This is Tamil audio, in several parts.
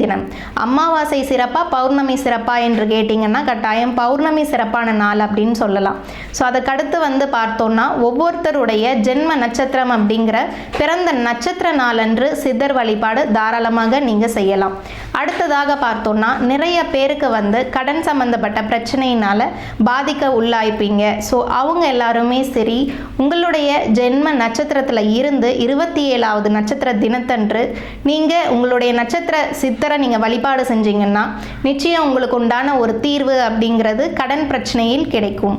தினம். அமாவாசை சிறப்பா பௌர்ணமி சிறப்பா என்று கேட்டிங்கன்னா கட்டாயம் பௌர்ணமி சிறப்பான நாள் அப்படின்னு சொல்லலாம். ஸோ அதுக்கடுத்து வந்து பார்த்தோம்னா ஒவ்வொருத்தருடைய ஜென்ம நட்சத்திரம் அப்படிங்கிற பிறந்த நட்சத்திர நாளன்று சித்தர் வழிபாடு தாராளமாக நீங்கள் செய்யலாம். அடுத்ததாக பார்த்தோம்னா நிறைய பேருக்கு வந்து கடன் சம்மந்தப்பட்ட பிரச்சனையினால் பாதிக்க உள்ளாய்ப்பீங்க. ஸோ அவங்க எல்லாருமே சரி உங்களுடைய ஜென்ம நட்சத்திரத்தில் இருந்து இருபத்தி ஏழாவது நட்சத்திர தினத்தன்று நீங்கள் உங்களுடைய நட்சத்திர சித்தரை நீங்கள் வழிபாடு செஞ்சீங்கன்னா நிச்சயம் உங்களுக்கு உண்டான ஒரு தீர்வு அப்படிங்கிறது கடன் பிரச்சனையில் கிடைக்கும்.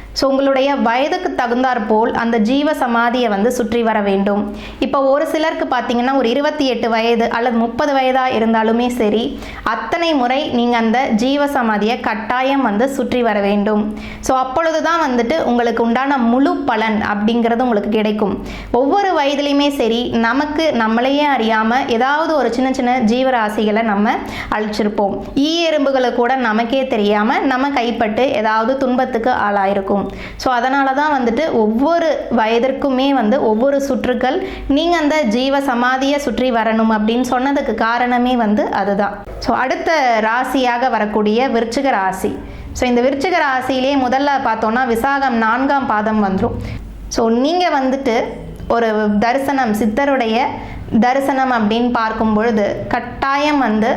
ஸோ உங்களுடைய வயதுக்கு தகுந்தாற் போல் அந்த ஜீவ சமாதியை வந்து சுற்றி வர வேண்டும். இப்போ ஒரு சிலருக்கு பார்த்தீங்கன்னா ஒரு இருபத்தி எட்டு வயது அல்லது முப்பது வயதாக இருந்தாலுமே சரி அத்தனை முறை நீங்கள் அந்த ஜீவ சமாதியை கட்டாயம் வந்து சுற்றி வர வேண்டும். ஸோ அப்பொழுது தான் வந்துட்டு உங்களுக்கு உண்டான முழு பலன் அப்படிங்கிறது உங்களுக்கு கிடைக்கும். ஒவ்வொரு வயதுலையுமே சரி நமக்கு நம்மளையே அறியாமல் ஏதாவது ஒரு சின்ன சின்ன ஜீவராசிகளை நம்ம அழிச்சிருப்போம். ஈ எறும்புகளை கூட நமக்கே தெரியாமல் நம்ம கைப்பட்டு ஏதாவது துன்பத்துக்கு ஆளாயிருக்கும். ஸோ அதனால தான் வந்துட்டு ஒவ்வொரு வயதிற்குமே வந்து ஒவ்வொரு சுற்றுக்கள் நீங்கள் அந்த ஜீவ சமாதியை சுற்றி வரணும் அப்படின்னு சொன்னதுக்கு காரணமே வந்து அதுதான். ஸோ அடுத்த ராசியாக வரக்கூடிய விருச்சிக ராசி. ஸோ இந்த விருச்சிக ராசியிலே முதல்ல பார்த்தோன்னா விசாகம் நான்காம் பாதம் வந்துடும் ஸோ நீங்கள் வந்துட்டு ஒரு தரிசனம் சித்தருடைய தரிசனம் அப்படின்னு பார்க்கும் பொழுது கட்டாயம் வந்து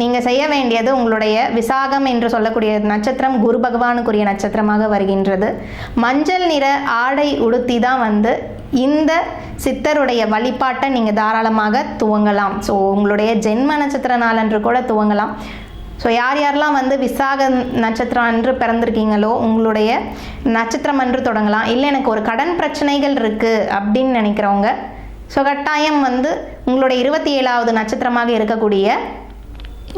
நீங்கள் செய்ய வேண்டியது உங்களுடைய விசாகம் என்று சொல்லக்கூடிய நட்சத்திரம் குரு பகவானுக்குரிய நட்சத்திரமாக வருகின்றது. மஞ்சள் நிற ஆடை உடுத்தி தான் வந்து இந்த சித்தருடைய வழிபாட்டை நீங்கள் தாராளமாக துவங்கலாம். ஸோ உங்களுடைய ஜென்ம நட்சத்திர நாளன்று கூட துவங்கலாம். ஸோ யார் யாரெல்லாம் வந்து விசாக நட்சத்திரம் அன்று பிறந்திருக்கீங்களோ உங்களுடைய நட்சத்திரம் அன்று தொடங்கலாம். இல்லை எனக்கு ஒரு கடன் பிரச்சனைகள் இருக்குது அப்படின்னு நினைக்கிறவங்க ஸோ கட்டாயம் வந்து உங்களுடைய இருபத்தி ஏழாவது நட்சத்திரமாக இருக்கக்கூடிய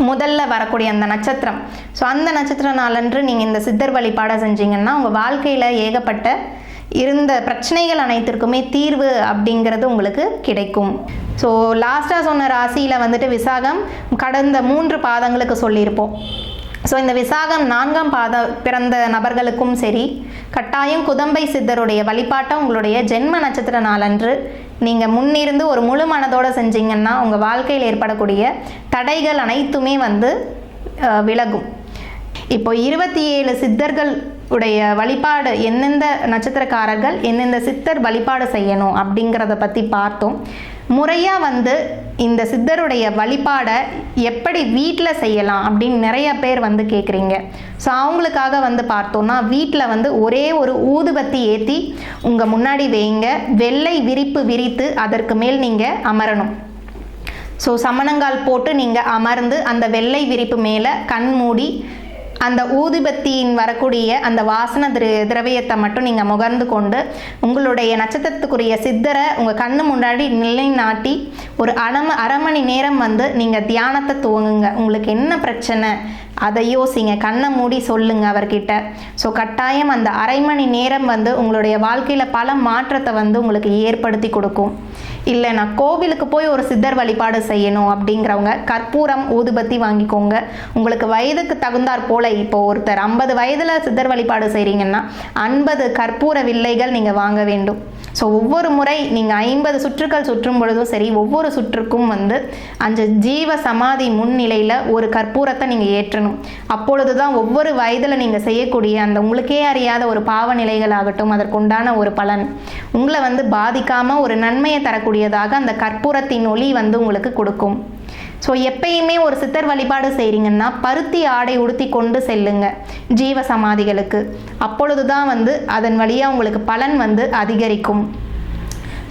முதல்ல வரக்கூடிய அந்த நட்சத்திரம். ஸோ அந்த நட்சத்திர நாளன்று நீங்கள் இந்த சித்தர் வழிபாடை செஞ்சீங்கன்னா உங்கள் வாழ்க்கையில் ஏகப்பட்ட இருந்த பிரச்சனைகள் அனைத்திற்குமே தீர்வு அப்படிங்கிறது உங்களுக்கு கிடைக்கும். ஸோ லாஸ்ட்டாக சொன்ன ராசியில் வந்துட்டு விசாகம் கடந்த மூன்று பாதங்களுக்கு சொல்லியிருப்போம். ஸோ இந்த விசாகம் நான்காம் பாத பிறந்த நபர்களுக்கும் சரி கட்டாயம் குதம்பை சித்தருடைய வழிபாட்டை உங்களுடைய ஜென்ம நட்சத்திர நாளன்று நீங்கள் முன்னிருந்து ஒரு முழு மனதோடு செஞ்சீங்கன்னா உங்கள் வாழ்க்கையில் ஏற்படக்கூடிய தடைகள் அனைத்துமே வந்து விலகும். இப்போ இருபத்தி ஏழு சித்தர்கள் உடைய வழிபாடு எந்தெந்த நட்சத்திரக்காரர்கள் எந்தெந்த சித்தர் வழிபாடு செய்யணும் அப்படிங்கிறத பற்றி பார்த்தோம். முறையாக வந்து இந்த சித்தருடைய வழிபாடை எப்படி வீட்டில் செய்யலாம் அப்படின்னு நிறைய பேர் வந்து கேட்குறீங்க ஸோ அவங்களுக்காக வந்து பார்த்தோன்னா வீட்டில் வந்து ஒரே ஒரு ஊதுபத்தி ஏற்றி உங்கள் முன்னாடி வைங்க. வெள்ளை விரிப்பு விரித்து அதற்கு மேல் நீங்கள் அமரணும். ஸோ சமணங்கால் போட்டு நீங்கள் அமர்ந்து அந்த வெள்ளை விரிப்பு மேலே கண் மூடி அந்த ஊதுபத்தியின் வரக்கூடிய அந்த வாசன திர திரவியத்தை மட்டும் நீங்கள் முகர்ந்து கொண்டு உங்களுடைய நட்சத்திரத்துக்குரிய சித்தரை உங்கள் கண்ணு முன்னாடி நிலைநாட்டி ஒரு அரை அரை மணி நேரம் வந்து நீங்கள் தியானத்தை துவங்குங்க. உங்களுக்கு என்ன பிரச்சனை? அதை யோசிங்க. கண்ணை மூடி சொல்லுங்க அவர்கிட்ட. ஸோ கட்டாயம் அந்த அரை மணி நேரம் வந்து உங்களுடைய வாழ்க்கையில் பல மாற்றத்தை வந்து உங்களுக்கு ஏற்படுத்தி கொடுக்கும். இல்லை நான் கோவிலுக்கு போய் ஒரு சித்தர் வழிபாடு செய்யணும் அப்படிங்கிறவங்க கற்பூரம் ஊதுபத்தி வாங்கிக்கோங்க. உங்களுக்கு வயதுக்கு தகுந்தாற் போல இப்போ ஒருத்தர் ஐம்பது வயதில் சித்தர் வழிபாடு செய்கிறீங்கன்னா ஐம்பது கற்பூர வில்லைகள் நீங்கள் வாங்க வேண்டும். ஸோ ஒவ்வொரு முறை நீங்கள் ஐம்பது சுற்றுக்கள் சுற்றும் பொழுதும் சரி ஒவ்வொரு சுற்றுக்கும் வந்து அந்த ஜீவ சமாதி முன்னிலையில் ஒரு கற்பூரத்தை நீங்கள் ஏற்றணும். அப்பொழுது தான் ஒவ்வொரு வயதில் நீங்கள் செய்யக்கூடிய அந்த உங்களுக்கே அறியாத ஒரு பாவ நிலைகளாகட்டும் அதற்குண்டான ஒரு பலன் உங்களை வந்து பாதிக்காமல் ஒரு நன்மையை தரக்கூடியதாக அந்த கற்பூரத்தின் ஒளி வந்து உங்களுக்கு கொடுக்கும். ஸோ எப்பயுமே ஒரு சித்தர் வழிபாடு செய்கிறீங்கன்னா பருத்தி ஆடை உடுத்தி கொண்டு செல்லுங்க ஜீவ சமாதிகளுக்கு. அப்பொழுது தான் வந்து அதன் வழியாக உங்களுக்கு பலன் வந்து அதிகரிக்கும்.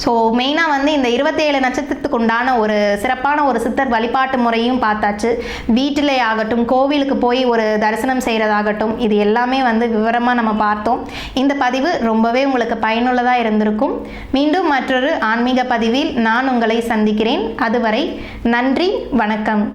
ஸோ மெயினாக வந்து இந்த இருபத்தேழு நட்சத்திரத்துக்கு உண்டான ஒரு சிறப்பான ஒரு சித்தர் வழிபாட்டு முறையும் பார்த்தாச்சு. வீட்டிலே ஆகட்டும் கோவிலுக்கு போய் ஒரு தரிசனம் செய்கிறதாகட்டும் இது எல்லாமே வந்து விவரமாக நம்ம பார்த்தோம். இந்த பதிவு ரொம்பவே உங்களுக்கு பயனுள்ளதாக இருந்திருக்கும். மீண்டும் மற்றொரு ஆன்மீக பதிவில் நான் உங்களை சந்திக்கிறேன். அதுவரை நன்றி வணக்கம்.